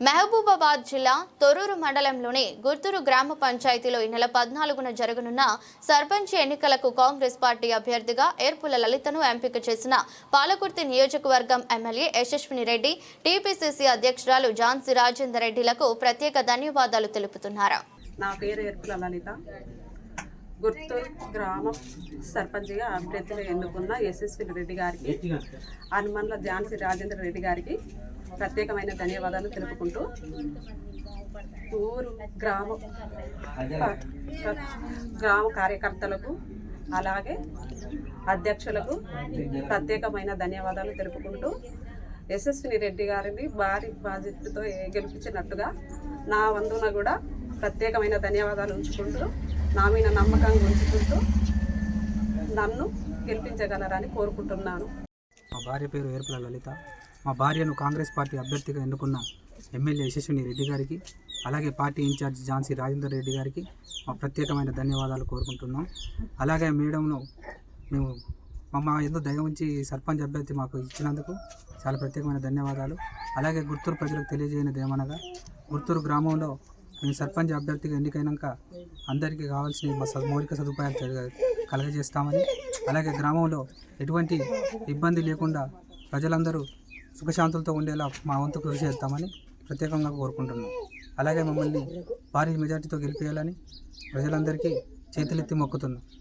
మహబూబాబాద్ జిల్లా తొర్రూరు మండలంలోని గుర్తూరు గ్రామ పంచాయతీలో ఈ నెల పద్నాలుగున జరగనున్న సర్పంచ్ ఎన్నికలకు కాంగ్రెస్ పార్టీ అభ్యర్థిగా ఏర్పుల లలితను ఎంపిక చేసిన పాలకుర్తి నియోజకవర్గం ఎమ్మెల్యే యశస్విని రెడ్డి టీపీసీసీ అధ్యక్షురాలు ఝాన్సీ రాజేందర్ రెడ్డిలకు ప్రత్యేక ధన్యవాదాలు తెలుపుతున్నారు. నా పేరు ఎరుపుల లలిత. గుర్తూరు గ్రామం సర్పంచ్గా అభ్యర్థిగా ఎన్నుకున్న యశస్వి రెడ్డి గారికి హనుమన్ల ఝాన్సీ రాజేంద్ర రెడ్డి గారికి ప్రత్యేకమైన ధన్యవాదాలు తెలుపుకుంటూ ఊరు గ్రామ గ్రామ కార్యకర్తలకు అలాగే అధ్యక్షులకు ప్రత్యేకమైన ధన్యవాదాలు తెలుపుకుంటూ యశస్విని రెడ్డి గారిని భారీ ప్రాజెక్టుతో గెలిపించినట్టుగా నా వంతున కూడా ప్రత్యేకమైన ధన్యవాదాలు ఉంచుకుంటూ నా మీద నమ్మకంగా ఉంచుకుంటూ నన్ను గెలిపించగలరని కోరుకుంటున్నాను. మా భార్య పేరు ఏర్పల లలిత. మా భార్యను కాంగ్రెస్ పార్టీ అభ్యర్థిగా ఎన్నుకున్న ఎమ్మెల్యే యశస్విని రెడ్డి గారికి అలాగే పార్టీ ఇన్ఛార్జ్ ఝాన్సీ రాజేందర్ రెడ్డి గారికి మా ప్రత్యేకమైన ధన్యవాదాలు కోరుకుంటున్నాం. అలాగే మేడంను మేము మా మా ఎంతో దయ ఉంచి సర్పంచ్ అభ్యర్థి మాకు ఇచ్చినందుకు చాలా ప్రత్యేకమైన ధన్యవాదాలు. అలాగే గుర్తూరు ప్రజలకు తెలియజేయనిది ఏమనగా గుర్తూరు గ్రామంలో మేము సర్పంచ్ అభ్యర్థిగా ఎన్నికైనాక అందరికీ కావాల్సిన మా మౌలిక సదుపాయాలు కలగజేస్తామని అలాగే గ్రామంలో ఎటువంటి ఇబ్బంది లేకుండా ప్రజలందరూ సుఖశాంతులతో ఉండేలా మా వంతు కృషి చేస్తామని ప్రత్యేకంగా కోరుకుంటున్నాం. అలాగే మమ్మల్ని భారీ మెజార్టీతో గెలిపేయాలని ప్రజలందరికీ చేతులెత్తి మొక్కుతున్నాం.